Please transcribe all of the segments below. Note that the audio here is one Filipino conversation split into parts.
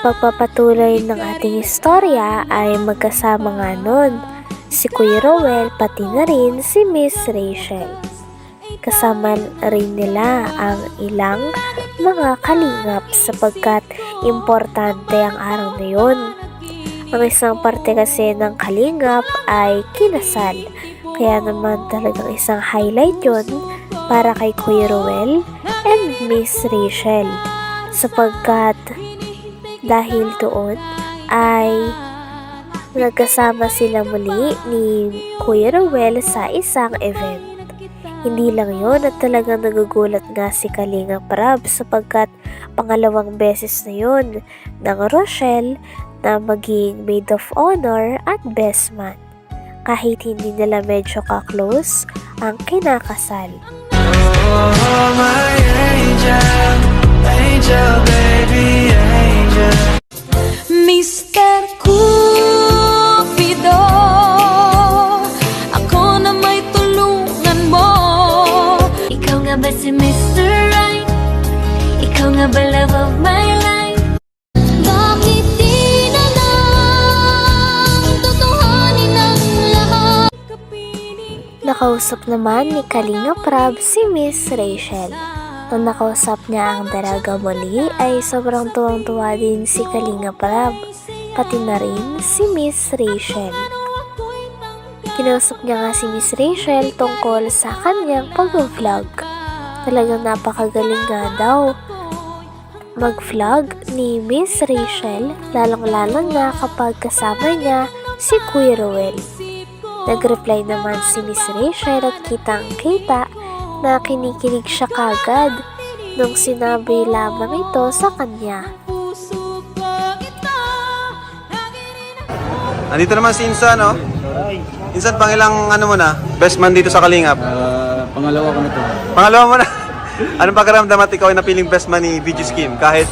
Pagpapatuloy ng ating istorya ay magkasama nga nun si Kuya Rowel pati na rin si Miss Rachel. Kasama rin nila ang ilang mga kalingap sapagkat importante ang araw na yun. Ang isang parte kasi ng kalingap ay kinasal. Kaya naman talagang isang highlight yun para kay Kuya Rowel and Miss Rachel. Sapagkat dahil doon ay nagkasama sila muli ni Kuya Rowel sa isang event. Hindi lang yon at talagang nagugulat nga si Kalinga Prab sapagkat pangalawang beses na yon ng Rochelle na maging maid of honor at best man. Kahit hindi nila medyo ka-close ang kinakasal. Oh, my angel, angel, baby, angel. Mr. Cupido Ako na may tulungan mo Ikaw nga ba si Mr. Right? Ikaw nga ba love of my life? Bakit di na lang Tutuhanin ang lahat? Nakausap naman ni Kalinga Prab si Miss Rachel. Nung nakausap niya ang daraga muli ay sobrang tuwang-tuwa din si Kalinga Prab, pati na rin si Miss Rachel. Kinausap niya nga si Miss Rachel tungkol sa kanyang pag-vlog. Talagang napakagaling nga daw mag-vlog ni Miss Rachel, lalong-lalo na kapag kasama niya si Kuya Ruel. Nag-reply naman si Miss Rachel at kitang-kita na kinikilig siya kagad nung sinabi lamang ito sa kanya. Andito naman si Insan, no? Insan, pangilang ano mo na? Best man dito sa Kalingap. Ah, pangalawa ko na to. Pangalawa mo na. Anong pakiramdam at ikaw ay napiling best man ni VG Scheme? Kahit,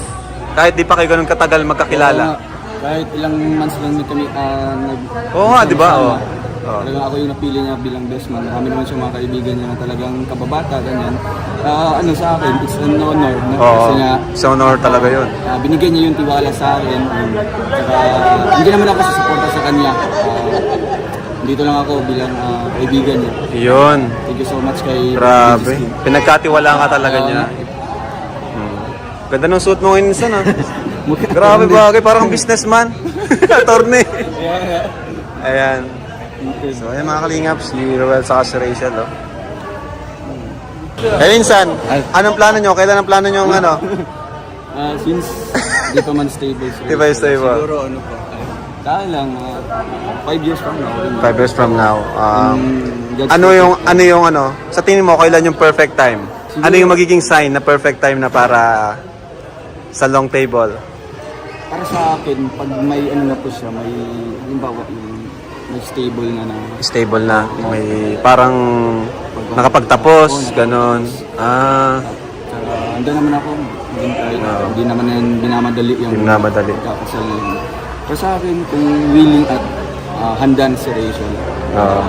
kahit di pa kayo ganun katagal Oo magkakilala. nga, kahit ilang months lang kami ah, nag... Oo nga, di ba? nagsama. Oo. Oo. Talagang ako yung napili niya bilang best man. Kami naman siya mga kaibigan niya na talagang kababata, ganyan. Ah, ano sa akin, it's an honor. No? Oo. Kasi nga, Sa honor talaga yun. ah, binigyan niya yung tiwala sa akin. Um, saka, hindi naman ako susuporta sa kanya. Ah, dito lang ako bilang ah, kaibigan niya. Yun. Thank you so much kay Grabe. Pinagkatiwalaan ka talaga Oo niya. nga. Hmm. Ganda ng suit mo ngayon, ha? Mukha- Grabe bagay, parang businessman. Attorney. Ayan. So, ayan mga kalingap, si Roel sa si Rachel, oh. Eh, Insan, anong plano nyo? Kailan ang plano nyo ang ano? Ah, since di pa man stable. Di pa stable. Siguro ano po. Kaya lang, mga five years from now. Five years from now. Um, Mm, ano yung, ano yung ano? Sa tingin mo, kailan yung perfect time? Ano yung magiging sign na perfect time na para sa long table? Para sa akin, pag may ano na po siya, may, halimbawa, yung stable na na. Stable na. May parang nakapagtapos, ganon. Ah, Saka, andun naman ako, maghintay. Oo. Hindi naman yan binamadali yung Hindi binamadali. pagkakasal na yun. Pero sa akin, kung willing at ah, handa na si Rachel, Oo.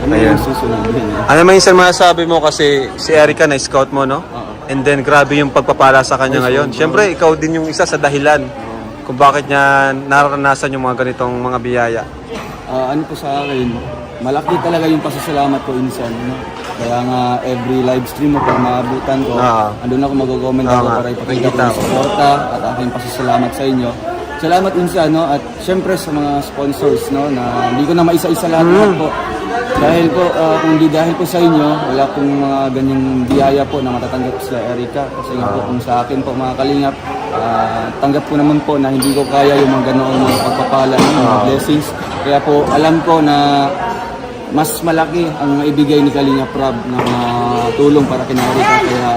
ano Ayun. yung susunod din. eh. Ano man yung masasabi mo kasi si Erica na scout mo, no? Oo. And then grabe yung pagpapala sa kanya ngayon. Siyempre, ikaw din yung isa sa dahilan kung bakit niya naranasan yung mga ganitong mga biyaya. Ah, ano po sa akin, malaki talaga yung pasasalamat ko insan. No? Kaya nga every live stream mo pag maabutan ko, Oo. andun ako mag-comment ako nga, para ipakita ko yung suporta at aking pasasalamat sa inyo. Salamat insan, no? At syempre sa mga sponsors, no? Na hindi ko na maisa-isa lahat Mm. po. Dahil po, ah, kung di dahil po sa inyo, wala pong mga ganyang biyaya po na matatanggap sila Erica. Kasi nga po, kung sa akin po mga kalingap, ah, tanggap ko naman po na hindi ko kaya yung mga ganoon mga pagpapala, mga blessings. Kaya po alam ko na mas malaki ang maibigay ni Kalinga Prab na ah, tulong para kina Erika. Kaya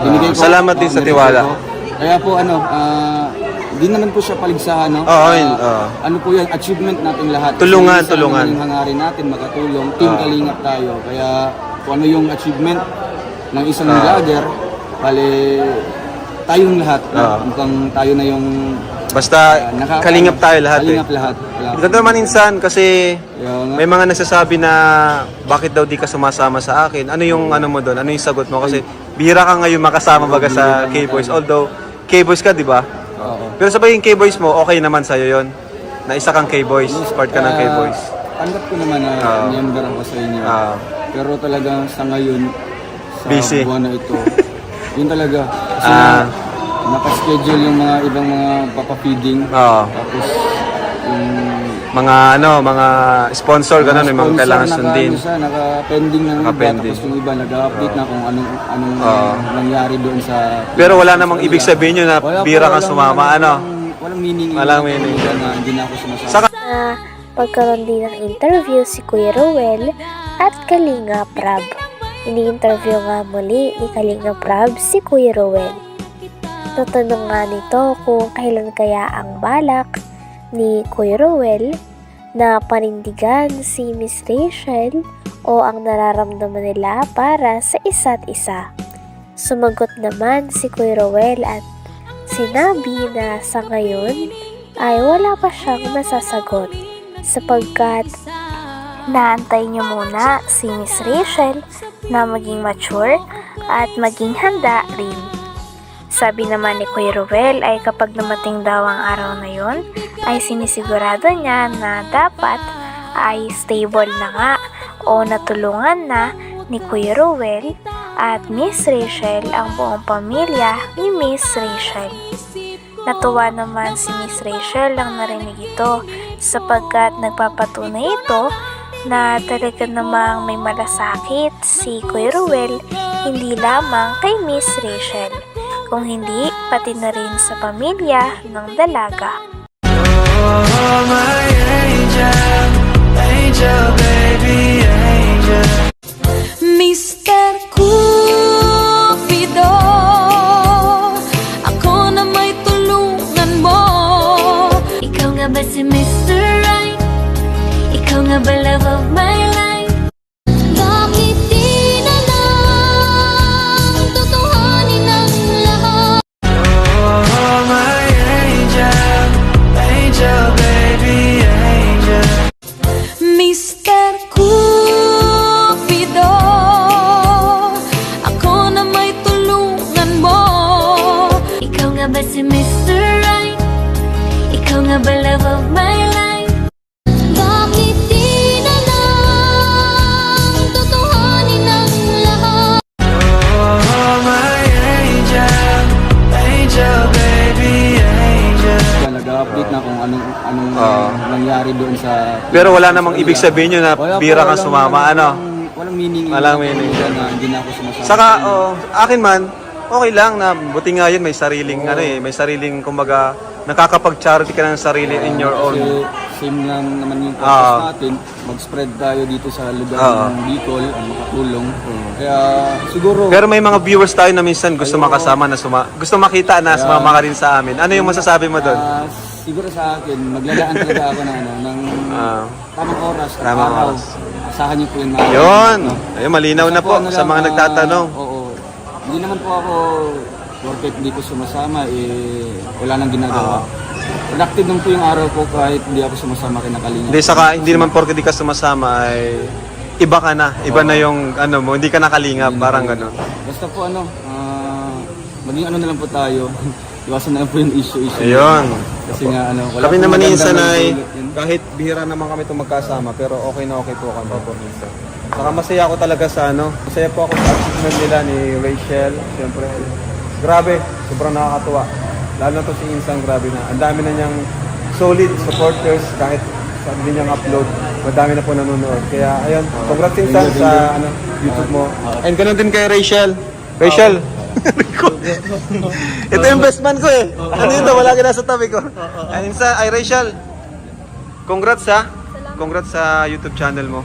binigay ko. salamat din ah, sa tiwala. ko. Kaya po ano, ah, di naman po siya paligsahan, no? Oo, Ah, yun, oo. Ano po yan, achievement natin lahat. Tulungan, isa tulungan. naman yung hangarin natin, makatulong. Team Oo. Kalingap tayo. Kaya kung ano yung achievement ng isang Oo. vlogger, bale tayong lahat. no? Oo. Mukhang tayo na yung Basta ah, naka- kalingap tayo lahat eh. Kalingap lahat. Lahat. Ito naman insan kasi nga. may mga nagsasabi na bakit daw di ka sumasama sa akin. Ano yung ano mo doon? Ano yung sagot mo? Kasi bihira ka ngayon makasama baga sa K-Boys. Although K-Boys ka, di ba? Oo. Pero sabay yung K-Boys mo, okay naman sa'yo yon Na isa kang K-Boys, part ka ng Kaya, K-Boys. Tanggap ko naman na Oo. member ako sa inyo. Oo. Pero talagang sa ngayon, sa Busy. buwan na ito, yun talaga. Kasi Ah. Na, nakaschedule yung mga ibang mga papapiding. Oo. Tapos yung Mga ano, mga sponsor, ganun, may mga kailangan naka- sundin. ano siya, naka-pending na iba. Naka-pending. Tapos yung iba nag-update na kung anong, anong Oo. nangyari doon sa... Pero wala namang ibig sabihin yun na Wala po, bira kang walang- sumama, ano? Walang, walang meaning. Walang meaning. Na hindi na ako sumasama. Saka, na pagkaroon din ng interview si Kuya Rowel at Kalinga Prab. Ini-interview nga muli ni Kalinga Prab si Kuya Rowel. Natanong nga nito kung kailan kaya ang balak ni Kuya Rowel na panindigan si Miss Rachel o ang nararamdaman nila para sa isa't isa. Sumagot naman si Kuya Rowel at sinabi na sa ngayon ay wala pa siyang nasasagot sapagkat naantay niyo muna si Miss Rachel na maging mature at maging handa rin. Sabi naman ni Kuya Ruel ay kapag dumating daw ang araw na yon ay sinisigurado niya na dapat ay stable na nga o natulungan na ni Kuya Ruel at Miss Rachel ang buong pamilya ni Miss Rachel. Natuwa naman si Miss Rachel lang narinig ito sapagkat nagpapatunay ito na talaga namang may malasakit si Kuya Ruel hindi lamang kay Miss Rachel kung hindi pati na rin sa pamilya ng dalaga. Oh, ba si Mr. Right? Ikaw nga ba love of my life? Bakit di na lang Tutuhanin ang lahat? Oh, my angel, angel, baby, angel. Nag-update na kung anong anong Oo. nangyari doon sa pero wala namang ibig sabihin yun na Wala po, bira kang sumama, ano? walang- Walang meaning. Walang meaning. Na hindi na ako sumasama. Saka, oh, akin man, okay lang na buti nga yun, may sariling, ano eh, may sariling, kumbaga, nakakapag-charity ka ng sarili in your Kasi own. same lang naman yung Oo. purpose natin. Mag-spread tayo dito sa lugar Oo. ng Bicol, ang makatulong. Kaya siguro, Pero may mga viewers tayo na minsan gusto makasama na suma gusto makita na sumama ka rin sa amin. Ano yung masasabi mo doon? ah, siguro sa akin, maglalaan talaga ako ng, ano, ng Ah. tamang oras, at Tamang araw. oras. Asahan niyo po yun. mga- Yun. Ayun, malinaw na po ano sa mga ah, nagtatanong. Oo. Hindi naman po ako porket hindi ko sumasama, eh, wala nang ginagawa. Productive lang po yung araw ko kahit hindi ako sumasama kay Nakalinga. Hindi saka hindi naman porke di ka sumasama ay iba ka na. Iba na yung ano mo, hindi ka nakalingap, parang gano'n. Basta po ano, ah, maging ano na lang po tayo. Iwasan na lang po yung issue-issue. Ayun. Kasi nga ano, wala Kami pong naman ni yun. kahit bihira naman kami itong magkasama pero okay na okay po kami po minsan. Saka masaya ako talaga sa ano, masaya po ako sa achievement nila ni Rachel, siyempre. Grabe, sobrang nakakatuwa. Lalo na to si Insan, grabe na. Ang dami na niyang solid supporters kahit sa hindi niyang upload. Madami na po nanonood. Kaya ayun, congrats Insan sa ano, YouTube mo. And ganun din kay Rachel. Rachel, ito yung best man ko eh. Ano yun daw, wala ka nasa tabi ko. Ay, Insan, ay Rachel, congrats ha. congrats sa YouTube channel mo.